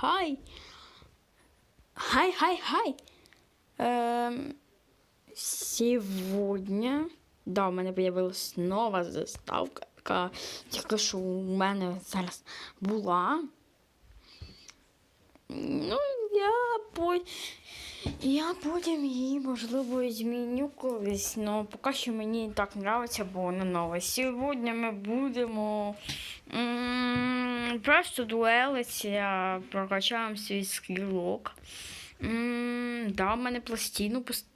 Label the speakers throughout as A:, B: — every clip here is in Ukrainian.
A: хай. Хай, хай, хай. Эм, сегодня, да, у мене появилась нова заставка, яка тільки що у мене зараз була. Ну, я по... Я потім її, можливо, зміню колись, але поки що мені так подобається, бо вона нова. Сьогодні ми будемо просто дуелитися, прокачаємо свій скілок. Да, в мене пластину пост...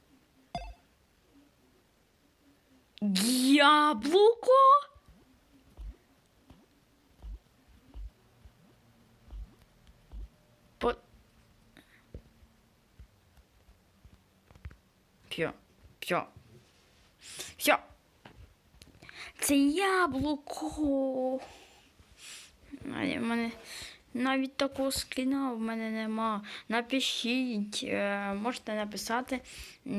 A: Яблуко? По... Все, все. Все. Це яблуко. В мене навіть такого скіна в мене нема. Напишіть, е, можете написати,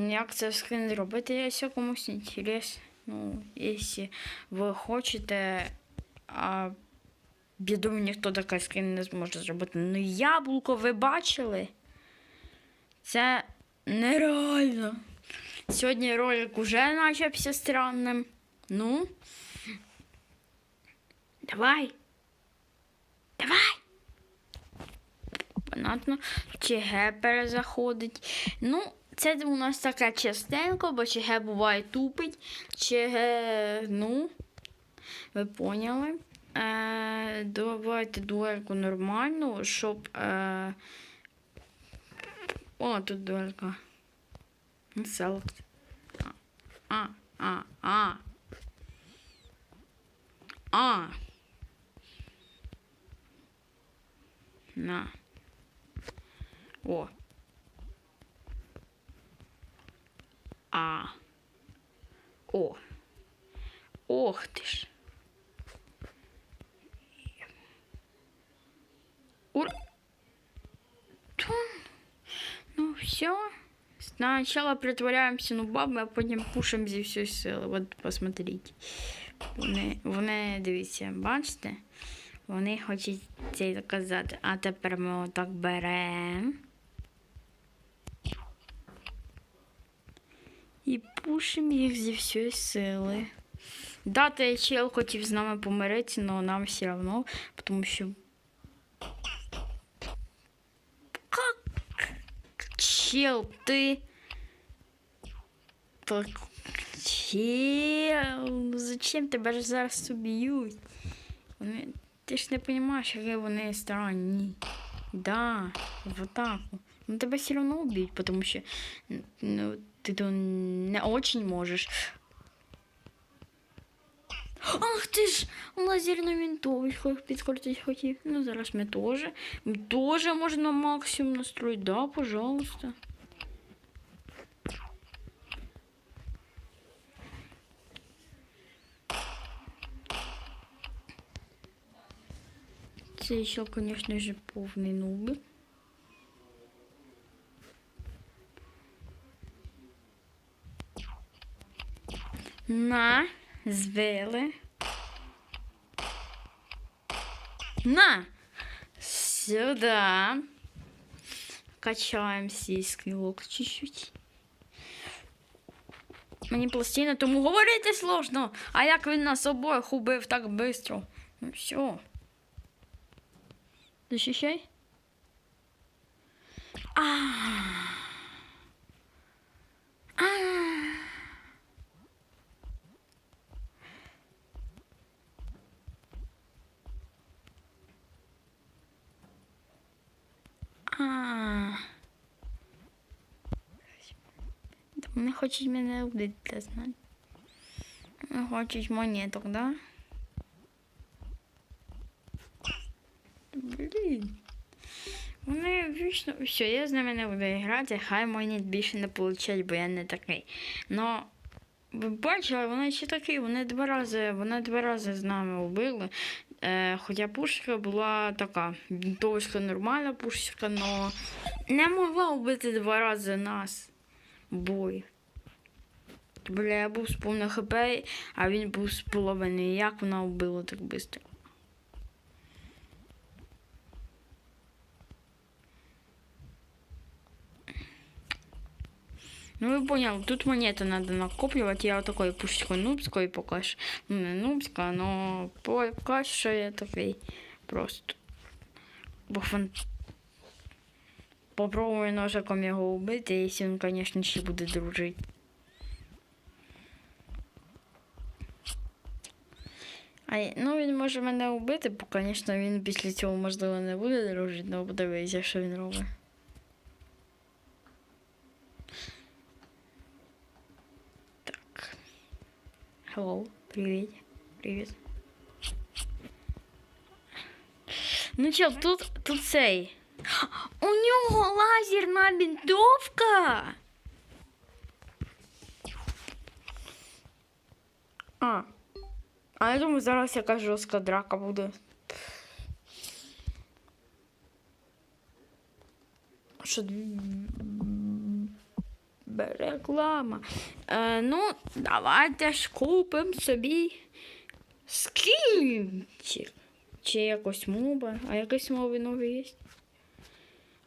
A: як це скін зробити, якщо комусь інтересно. Ну, якщо ви хочете, а я думаю, ніхто такий скін не зможе зробити. Ну, яблуко ви бачили? Це нереально. Сьогодні ролик уже почався странним. Ну. Давай. Давай. Понятно. ЧГ перезаходить. Ну, це у нас така частенько, бо ЧГ буває тупить. ЧГ, ну, ви поняли. Е, давайте дуельку нормальну, щоб. Е... О, тут дуелька. Селект. А, а, а. А. На. О. А. О. Ох ти ж. Ура. Ну все. Сначала притворяємося нубами, а потім пушимо зі всієї сили. От посмотрите. Вони, вони дивіться, бачите? Вони хочуть це доказати. А тепер ми отак беремо. І пушимо їх зі всієї сили. Да, той чел хотів з нами помиритися, але нам все одно, тому що. Чел, ти. Так. Чел, ну зачем тебе ж зараз уб'ють? Ти ж не розумієш, які вони странні. Да, в атаку. Ну тебе все одно уб'ють, тому що ну, ти то не очень можеш. Ах ти ж лазерну винтовочку підкрутити хотів. Ну зараз ми теж. Ми теж можна максимум настроїти. Да, пожалуйста. Це еще, конечно же, повний нубик. На, звели. На! Сюда. Качаем сіський лук чуть-чуть. Мені пластина, тому говорити сложно. А як він нас обоїх убив так швидко? Ну все. Защищай. А. А. А. Вони хочуть мене вбити, знати. Вони хочуть монеток, да? Блін. Вони вічно все, я з ними не буду грати, хай мені більше не получать, бо я не такий. Но ви бачили, вони ще такі, вони два рази, вони два рази з нами вбили. Е, Хоча пушка була така, вінтовочка нормальна пушка, але не могла вбити два рази нас бой. Бля, я був з повним хп, а він був з половиною. Як вона вбила так швидко? Ну ви поняли, тут монеты надо накоплювати. Я такой пушечкой нубською поки що. Ну не нубська, но поки що я такий просто. Бо. Попробую ножиком його убити, якщо він, звісно, ще буде дружити. А, ну, він може мене убити, бо, звісно, він після цього, можливо, не буде дружити, але подивися, що він робить. Hello, привіт. Привіт. Ну чел, тут, тут цей. У нього лазерна винтовка. А. А я думаю, зараз яка жорстка драка буде. Бе- реклама. Е, ну, давайте ж купимо собі скінчик. Чи якось моба. А якісь мови нові є?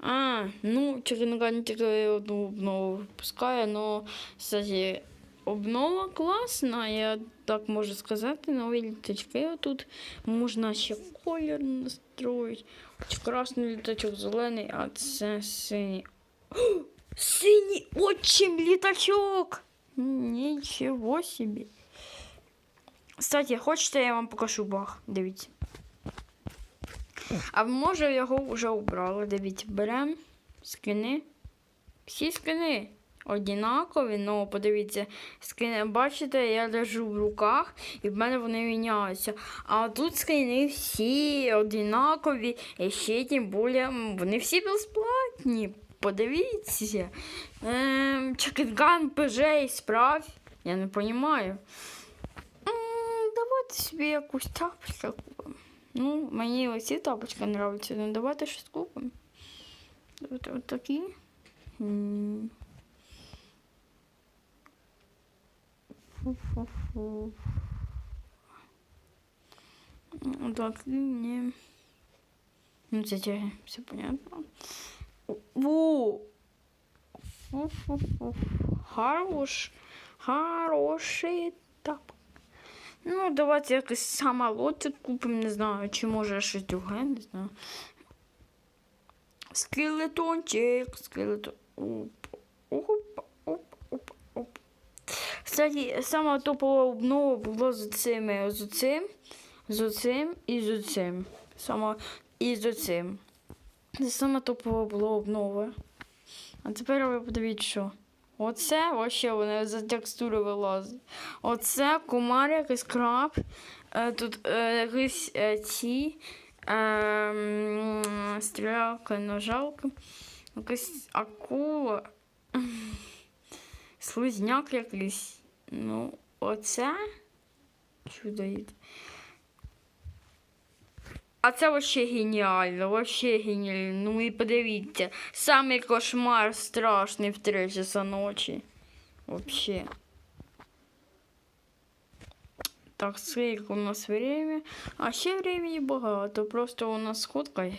A: А, ну, Черноган тільки одну обнову випускає, но, кстати, обнова класна, я так можу сказати, нові літачки тут можна ще колір настроїти. Красний літачок, зелений, а це синій. О, синій отчим літачок! Нічого собі. Кстати, хочете, я вам покажу баг. Дивіться. А може його вже убрали. Дивіться, беремо скини. Всі скини однакові, ну подивіться, скини, бачите, я лежу в руках і в мене вони міняються. А тут скини всі однакові, і ще тим більше вони всі безплатні. Подивіться. Ем, Чекінган, ПЖ і справ. Я не розумію. Давайте собі якусь тапочку купимо. Ну, мені оці тапочки нравляться, ну давайте щось купимо. От, от такі. Фу-фу-фу. Так, не. Ну, це все понятно. Фу-фу-фу. Хорош. Хороший тап. Ну, давайте якийсь самолотик купимо, не знаю, чи може щось друге, не знаю. Скелетончик, скелетон. Оп, оп, оп, оп, оп. Кстати, сама топова обнова була з цими, з цим, з цим і з цим. Сама і з цим. Це сама топова була обнова. А тепер ви подивіться, що. Оце вообще вони за текстури вилазить. Оце комар якийсь краб. Е, тут е, якісь е, ці е, стрілялка, ножалка, якась акула. Слизняк якийсь. Ну, оце чудо. А це вообще геніально, вообще геніально. Ну і подивіться, самий кошмар страшний в 3 часа ночі. Вообще. Так, скільки у нас время? А ще времени багато. Просто у нас сходка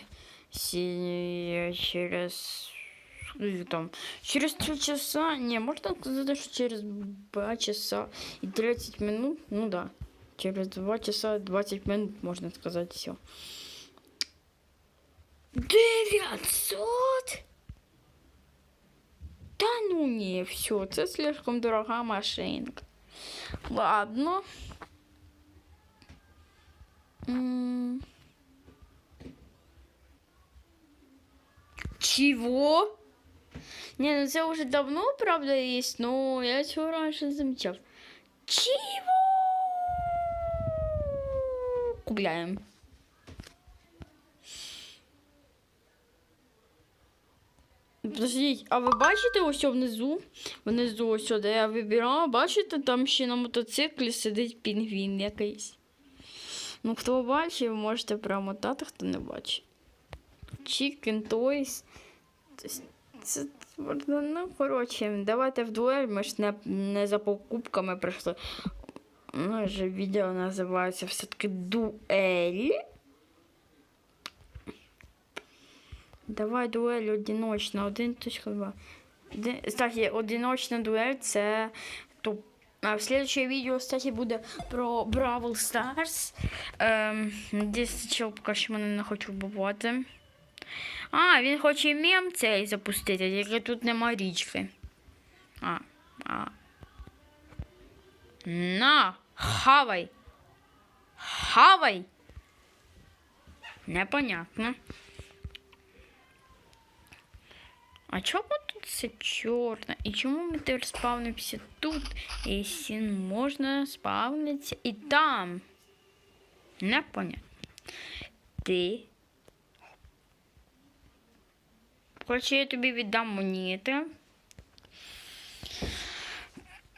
A: сі- через. скільки Там, через 3 часа. Не, можна сказати, що через 2 часа і 30 минут. Ну да. Через 2 часа 20 минут, можно сказать, все. 900? Да ну не, все, это слишком дорога машинка. Ладно. Чего? Не, ну це вже давно, правда, есть, но я цього раньше не замечал. Чего? Купляем. Подождіть, а ви бачите ось внизу? Внизу ось, де я вибирала, бачите, там ще на мотоциклі сидить пінгвін якийсь. Ну, хто бачив, можете промотати, хто не бачив. Chicken Toys. Це, ну, коротше, давайте в дуель, ми ж не, не за покупками прийшли. Ну, же відео називається все-таки дуель. Давай дуель одиночна, 1.2. Де- Кстати, одиночна дуель це топ. А в следующее відео, кстати, буде про Бравл Старс. Ем, десь чел поки що мене не хочу вбивати. А, він хоче мем цей запустити, тільки тут нема річки. А, а. На, хавай. Хавай. Непонятно. А чому тут все чорне? І чому ми тепер спавнимося тут, якщо можна спавнитися і там? Непонятно. Ти. Хоче я тобі віддам монети.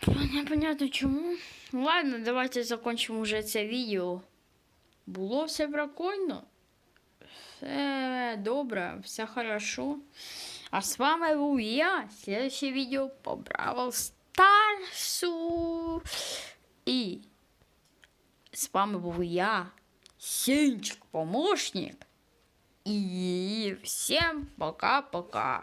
A: Непонятно чому. Ладно, давайте закончимо вже це відео. Було все прикольно. Все добре, все хорошо. А з вами був я. Следующее відео по Бравл Старсу. І з вами був я, Сінчик, помощник. І всім пока-пока.